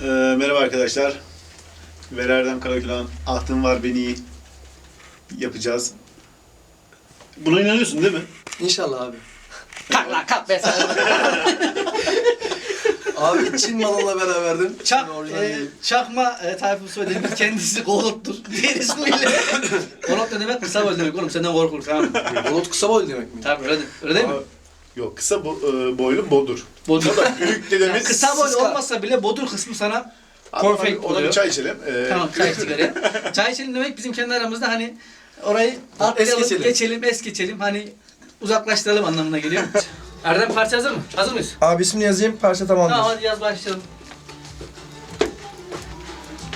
Ee, merhaba arkadaşlar. Vererdem Karakülan, Ahtım Var Beni yapacağız. Buna inanıyorsun değil mi? İnşallah abi. Kalk lan kalk be sen. Abi Çin malıyla beraberdim. Çak, e, çakma e, Tayfun Soyder'in kendisi Golot'tur. Diğer ismiyle. Golot ne demek? Kısa boy demek oğlum senden korkulur tamam mı? Bulut kısa boylu demek mi? Tabii öyle, öyle değil mi? Yok, kısa bo e, boylu bodur. Bodur. O da büyük dedemiz. Kısa boy sıska. olmasa bile bodur kısmı sana Abi, perfect ona, oluyor. bir çay içelim. Ee, Tamam çay oraya. Çay içelim demek bizim kendi aramızda hani orayı atlayalım, geçelim. geçelim, es geçelim. Hani uzaklaştıralım anlamına geliyor. Erdem parça hazır mı? Hazır mıyız? Abi ismini yazayım parça tamamdır. Tamam hadi yaz başlayalım.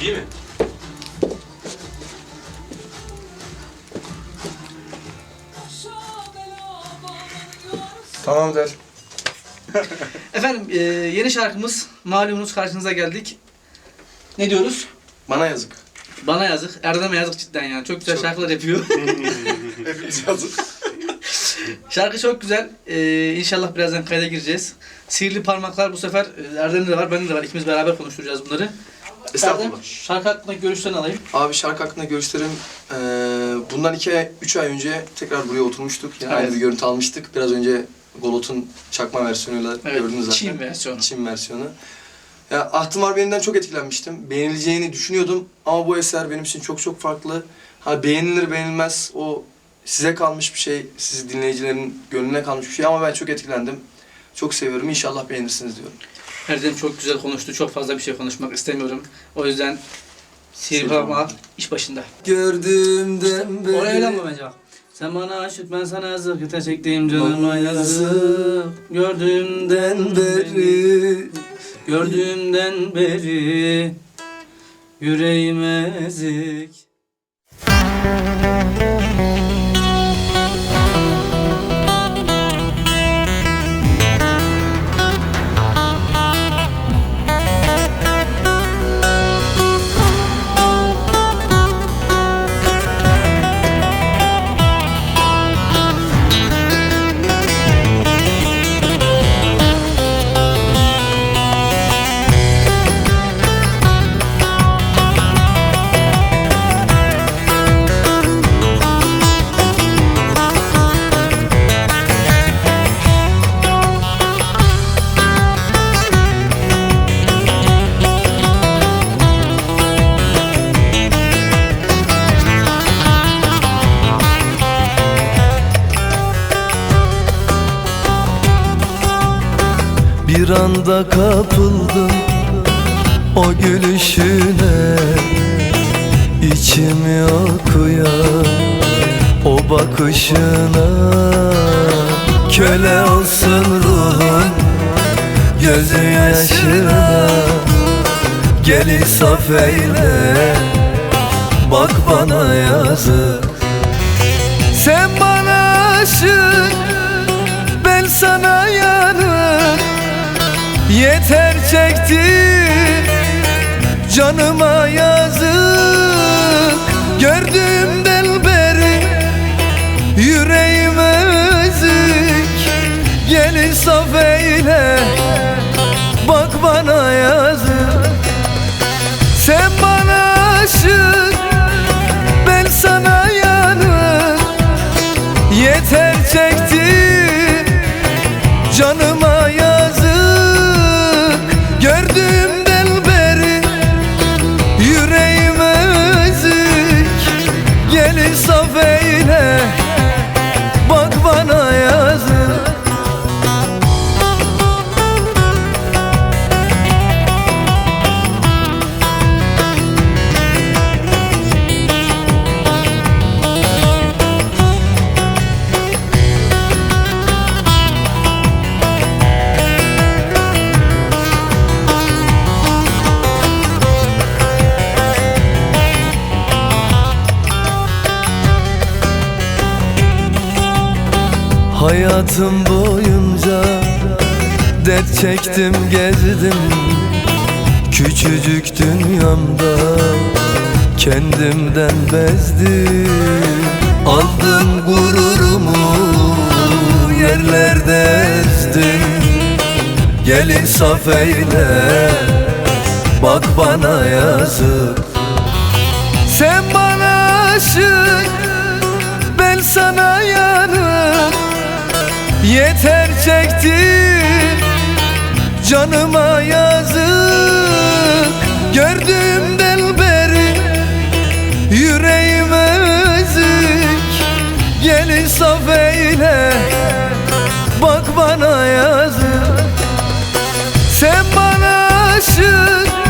İyi mi? Tamamdır. Efendim e, yeni şarkımız malumunuz karşınıza geldik. Ne diyoruz? Bana yazık. Bana yazık, Erdem'e yazık cidden yani. Çok güzel Çok. şarkılar yapıyor. Hepimiz yazık. Şarkı çok güzel. Ee, inşallah birazdan kayda gireceğiz. Sihirli parmaklar bu sefer e, Erdem'de de var, bende de var. İkimiz beraber konuşturacağız bunları. Estağfurullah. Erdem, şarkı hakkındaki görüşlerini alayım. Abi şarkı hakkında görüşlerim eee bundan iki üç ay önce tekrar buraya oturmuştuk. Yani Evet. aynı bir görüntü almıştık. Biraz önce Golot'un çakma versiyonuyla Evet, gördünüz zaten. Çin versiyonu. Çin versiyonu. Ya Ahtım var beninden çok etkilenmiştim. Beğenileceğini düşünüyordum ama bu eser benim için çok çok farklı. Ha beğenilir beğenilmez o size kalmış bir şey, siz dinleyicilerin gönlüne kalmış bir şey ama ben çok etkilendim. Çok seviyorum. İnşallah beğenirsiniz diyorum. Erdem çok güzel konuştu. Çok fazla bir şey konuşmak istemiyorum. O yüzden parmak iş başında. Gördüğümden beri Oraya öyle mi bence bak. Sen bana aşık ben sana yazık. Yeter çektiğim canıma yazık. Gördüğümden beri Gördüğümden beri Yüreğime ezik Bir anda kapıldım o gülüşüne. İçimi okuyan o bakışına. Köle olsun ruhum gözü yaşına. Gel insaf eyle bak bana yazık. Sen bana aşık ben sana yanık Yeter çekti canıma yazık Gel insaf eyle bak bana Hayatım boyunca dert çektim gezdim. Küçücük dünyamda kendimden bezdim. Aldın gururumu yerlerde ezdim. Gel insaf eyle bak bana yazık. Sen bana aşık Yeter çektim canıma yazık. Gördüğümden beri yüreğime ezik. Gel insaf eyle bak bana yazık. Sen bana aşık